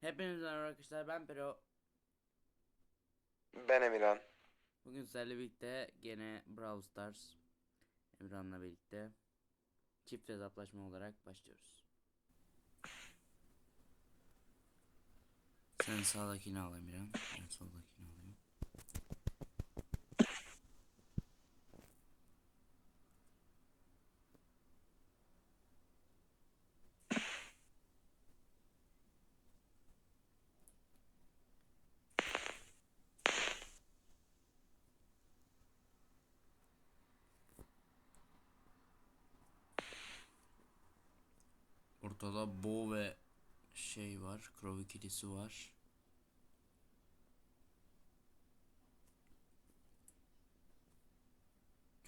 Hepinize merhaba arkadaşlar ben Pero. Ben Emirhan. Bugün sizlerle birlikte gene Brawl Stars Emirhan'la birlikte çift hesaplaşma olarak başlıyoruz. Sen sağdakini al Emirhan. Ben soldakini alayım. Ortada Bo ve şey var. Crow ikilisi var.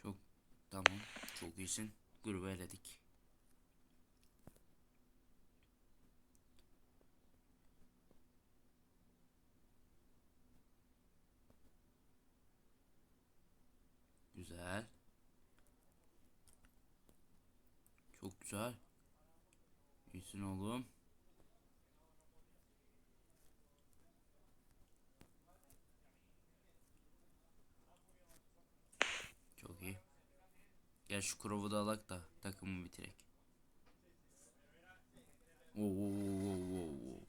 Çok tamam. Çok iyisin. Grubu eledik. Güzel. Çok güzel. İyisin oğlum. Çok iyi. Gel şu Crow'u da alak da takımı bitirek. Oo, oo, oo, oo,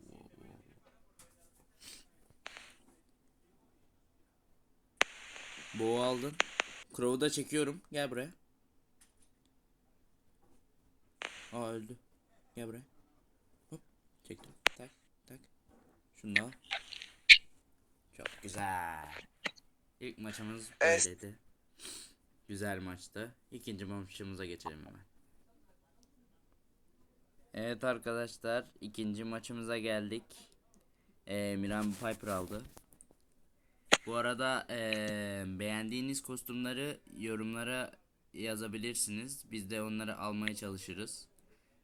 oo, oo, aldın. Crow'u da çekiyorum. Gel buraya. Aa öldü. Gel buraya. Hop. Çektim. Tak tak. Şunu da al. Çok güzel. İlk maçımız Evet. böyleydi. Güzel maçtı. İkinci maçımıza geçelim hemen. Evet arkadaşlar ikinci maçımıza geldik. Ee, Miran Piper aldı. Bu arada ee, beğendiğiniz kostümleri yorumlara yazabilirsiniz. Biz de onları almaya çalışırız.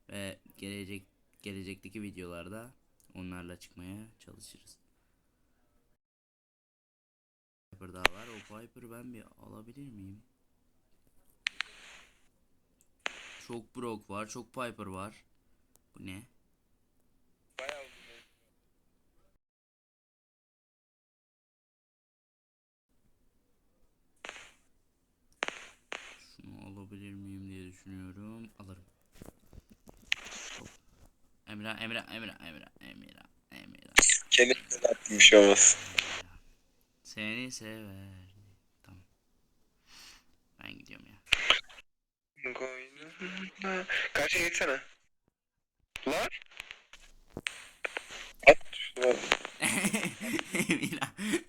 Ve gelecek gelecekteki videolarda onlarla çıkmaya çalışırız. Piper daha var. O Piper ben bir alabilir miyim? Çok Brock var. Çok Piper var. Bu ne? Şunu alabilir miyim diye düşünüyorum. Alırım. Hop. Emra, Emra, Emra, Emra, Emra, Emra. Kendi bir şey olmaz. Seni sever. Tamam. Ben gidiyorum ya. Koynuna- Karşıya geçsene. Lan. At şunu. Emra.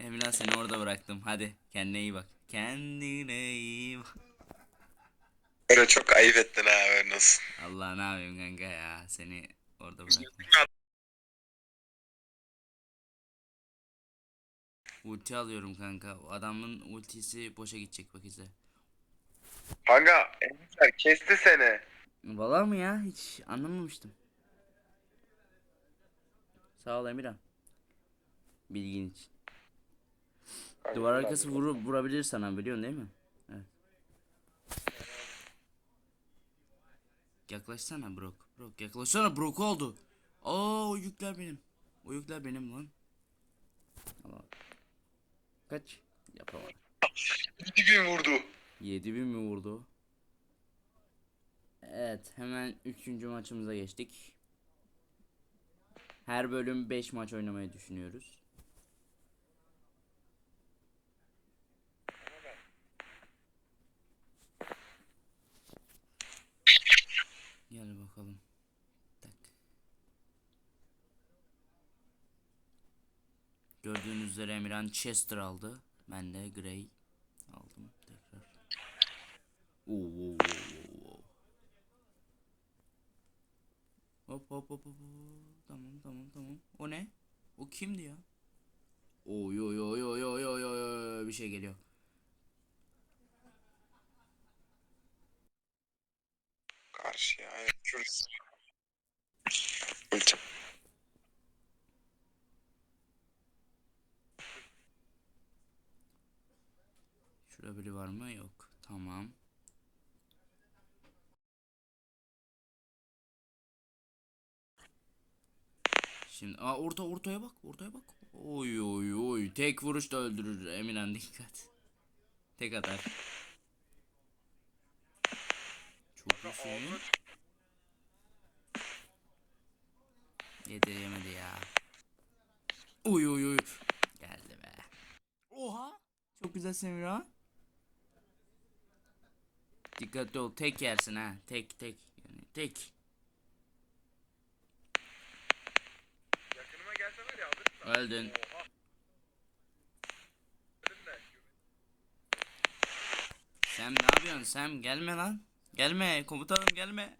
Emra seni orada bıraktım. Hadi kendine iyi bak. Kendine iyi bak. Böyle çok ayıp ettin ha haberin olsun. Allah ne yapayım kanka ya. Seni orada bıraktım. Ulti alıyorum kanka. O Adamın ultisi boşa gidecek bak izle. Kanka Emir kesti seni. Valla mı ya? Hiç anlamamıştım. Sağ ol Emirhan. Bilgin için. Duvar arkası vuru, vurabilir sana biliyorsun değil mi? Yaklaşsana Brock. Brock yaklaşsana Brock oldu. Aa o yükler benim. O yükler benim lan. Allah. Kaç? Yapamadım. 7000 vurdu. 7000 mi vurdu? Evet, hemen 3. maçımıza geçtik. Her bölüm 5 maç oynamayı düşünüyoruz. Gel bakalım. Tak. Gördüğünüz üzere Emirhan Chester aldı. Ben de Gray aldım tekrar. Oo. Hop hop hop hop. Tamam tamam tamam. O ne? O kimdi ya? Oy oy oy oy oy oy oy bir şey geliyor. Karşıya. Evet, şurası. Ulti. Biri var mı? Yok. Tamam. Şimdi aa orta ortaya bak ortaya bak. Oy oy oy tek vuruş da öldürür Emirhan dikkat. Tek atar. Çok iyisin. Yediremedi ya. Oy oy oy. Geldi be. Oha. Çok güzel Emirhan. Dikkatli ol tek yersin ha. Tek tek. Yani tek. Yakınıma gelse var ya alırım. Öldün. Oha. Sem ne yapıyorsun Sem gelme lan. Gelme komutanım gelme.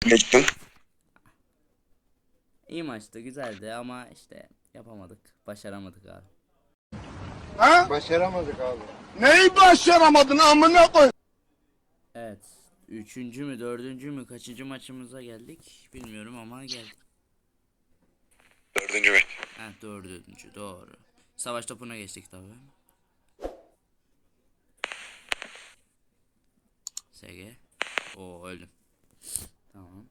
Gittin. İyi maçtı güzeldi ama işte yapamadık. Başaramadık abi. Ha? Başaramadık abi. Neyi başaramadın amına koy? Evet. Üçüncü mü dördüncü mü kaçıncı maçımıza geldik bilmiyorum ama geldik. Dördüncü maç. Ha dördüncü doğru. Savaş topuna geçtik tabi. SG. Oo öldüm. Tamam.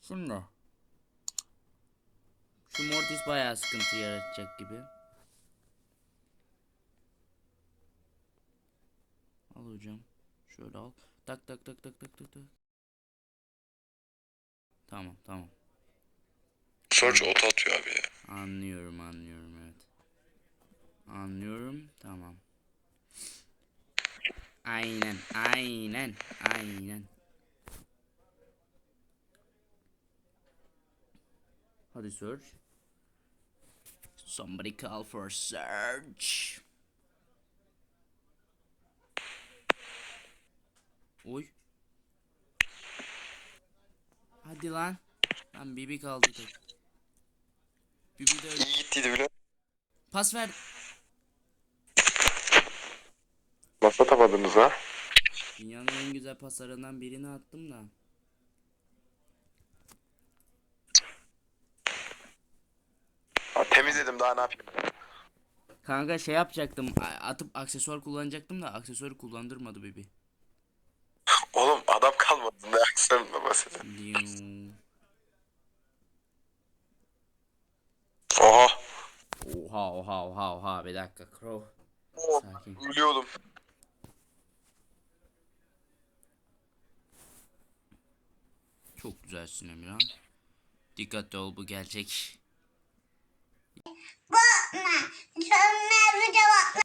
Şimdi. Şu Mortis bayağı sıkıntı yaratacak gibi. Al hocam. Şöyle al. Tak tak tak tak tak tak tak. Tamam tamam. Search oto atıyor abi ya. Anlıyorum anlıyorum evet. Anlıyorum tamam. Aynen aynen aynen. Hadi search. Somebody call for search. Oy. Hadi lan. Lan Bibi kaldı tek. Bibi de öldü. İyi gittiydi bile. Pas ver. Nasıl atamadınız ha? Dünyanın en güzel paslarından birini attım da. Temizledim daha ne yapayım? Kanka şey yapacaktım. Atıp aksesuar kullanacaktım da aksesuarı kullandırmadı bebi. Oğlum adam kalmadı. Ne aksanla bahsedin. Oha. Oha oha oha oha bir dakika Crow. Sakin. Ölüyordum. Çok güzelsin Emirhan. Dikkatli ol bu gerçek.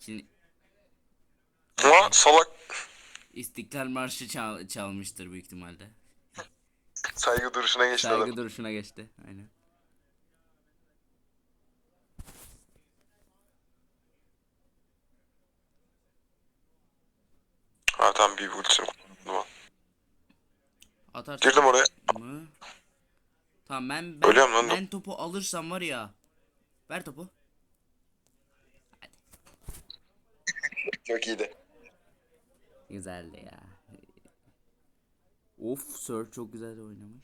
Şimdi Ama salak İstiklal Marşı çal- çalmıştır büyük ihtimalle. saygı duruşuna geçti Saygı adam. duruşuna geçti. Aynen. Ha tamam bir ultisini kullandım. Atarsın Girdim oraya. mı? Tamam ben ben, Ölüyorum lan. ben topu alırsam var ya. Ver topu. Çok iyiydi. Güzeldi ya. Of Sir çok güzel oynamış.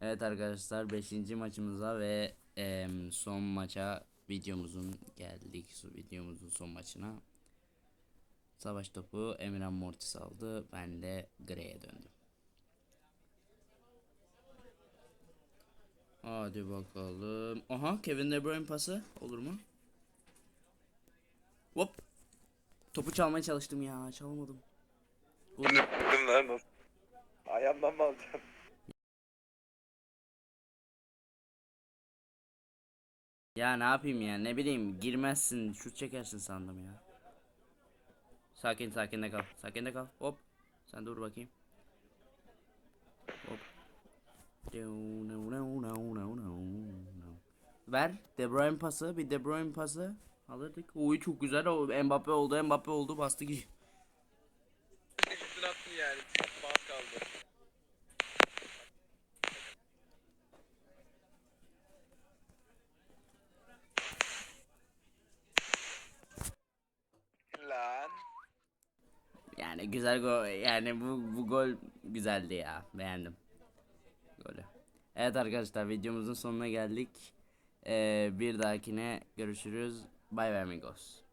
Evet arkadaşlar 5. maçımıza ve em, son maça videomuzun geldik. Videomuzun son maçına. Savaş topu Emirhan Mortis aldı. Ben de Grey'e döndüm. Hadi bakalım. Aha Kevin De Bruyne pası olur mu? Hop. Topu çalmaya çalıştım ya. Çalamadım. Nasıl? Ayağımdan mı alacağım? Ya ne yapayım ya ne bileyim girmezsin şut çekersin sandım ya. Sakin sakin de kal. Sakin de kal. Hop. Sen dur bakayım. Hop. Ver. De Bruyne pası. Bir De Bruyne pası. Alırdık. Oy çok güzel. O Mbappe oldu. Mbappe oldu. Bastı ki. Yani. Yani güzel gol. Yani bu, bu gol güzeldi ya. Beğendim. Golü. Evet arkadaşlar videomuzun sonuna geldik. Ee, bir dahakine görüşürüz. Bye bye amigos.